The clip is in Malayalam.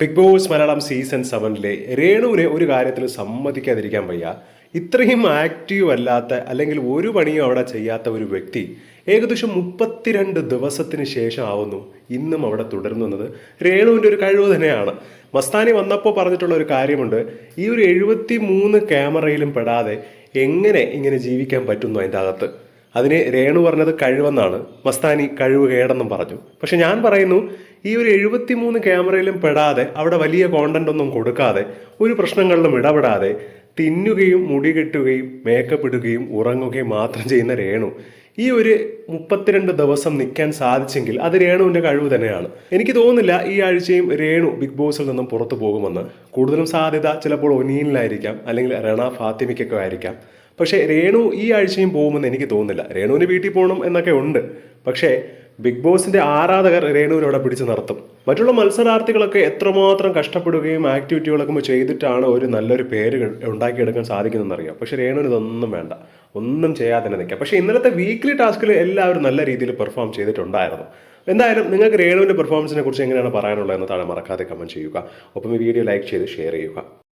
ബിഗ് ബോസ് മലയാളം സീസൺ സെവനിലെ രേണുവിനെ ഒരു കാര്യത്തിൽ സമ്മതിക്കാതിരിക്കാൻ വയ്യ. ഇത്രയും ആക്റ്റീവ് അല്ലാത്ത അല്ലെങ്കിൽ ഒരു പണിയും അവിടെ ചെയ്യാത്ത ഒരു വ്യക്തി ഏകദേശം മുപ്പത്തിരണ്ട് ദിവസത്തിന് ശേഷം ആവുന്നു. ഇന്നും അവിടെ തുടരുന്നത് രേണുവിന്റെ ഒരു കഴിവ് തന്നെയാണ്. മസ്താനി വന്നപ്പോൾ പറഞ്ഞിട്ടുള്ള ഒരു കാര്യമുണ്ട്. ഈ ഒരു എഴുപത്തി മൂന്ന് ക്യാമറയിലും പെടാതെ എങ്ങനെ ഇങ്ങനെ ജീവിക്കാൻ പറ്റുന്നു അതിന്റെ അകത്ത്? അതിന് രേണു പറഞ്ഞത് കഴിവെന്നാണ്. മസ്താനി കഴിവ് കേടെന്നും പറഞ്ഞു. പക്ഷെ ഞാൻ പറയുന്നു ഈ ഒരു എഴുപത്തിമൂന്ന് ക്യാമറയിലും പെടാതെ അവിടെ വലിയ കോണ്ടന്റ് ഒന്നും കൊടുക്കാതെ ഒരു പ്രശ്നങ്ങളിലും ഇടപെടാതെ തിന്നുകയും മുടി കെട്ടുകയും മേക്കപ്പ് ഇടുകയും ഉറങ്ങുകയും മാത്രം ചെയ്യുന്ന രേണു ഈ ഒരു മുപ്പത്തിരണ്ട് ദിവസം നിൽക്കാൻ സാധിച്ചെങ്കിൽ അത് രേണുവിന്റെ കഴിവ് തന്നെയാണ്. എനിക്ക് തോന്നുന്നില്ല ഈ ആഴ്ചയും രേണു ബിഗ് ബോസിൽ നിന്നും പുറത്തു പോകുമെന്ന്. കൂടുതലും സാധ്യത ചിലപ്പോൾ ഒനിയനിലായിരിക്കാം അല്ലെങ്കിൽ റണ ഫാത്തിമയ്ക്കൊക്കെ ആയിരിക്കാം. പക്ഷേ രേണു ഈ ആഴ്ചയും പോകുമെന്ന് എനിക്ക് തോന്നുന്നില്ല. രേണുവിന് വീട്ടിൽ പോകണം എന്നൊക്കെ ഉണ്ട്. പക്ഷേ ബിഗ് ബോസിന്റെ ആരാധകർ രേണുവിനോടെ പിടിച്ചു നിർത്തും. മറ്റുള്ള മത്സരാർത്ഥികളൊക്കെ എത്രമാത്രം കഷ്ടപ്പെടുകയും ആക്ടിവിറ്റികളൊക്കെ ചെയ്തിട്ടാണ് ഒരു നല്ലൊരു പേര് ഉണ്ടാക്കിയെടുക്കാൻ സാധിക്കുന്നതെന്നറിയാം. പക്ഷേ രേണുവിന് ഇതൊന്നും വേണ്ട. ഒന്നും ചെയ്യാതെ തന്നെ നിൽക്കാം. പക്ഷേ ഇന്നലത്തെ വീക്ക്ലി ടാസ്കിൽ എല്ലാവരും നല്ല രീതിയിൽ പെർഫോം ചെയ്തിട്ടുണ്ടായിരുന്നു. എന്തായാലും നിങ്ങൾക്ക് രേണുവിന്റെ പെർഫോമൻസിനെ കുറിച്ച് എങ്ങനെയാണ് പറയാനുള്ളത് താഴെ മറക്കാതെ കമന്റ് ചെയ്യുക. ഒപ്പം ഈ വീഡിയോ ലൈക്ക് ചെയ്ത് ഷെയർ ചെയ്യുക.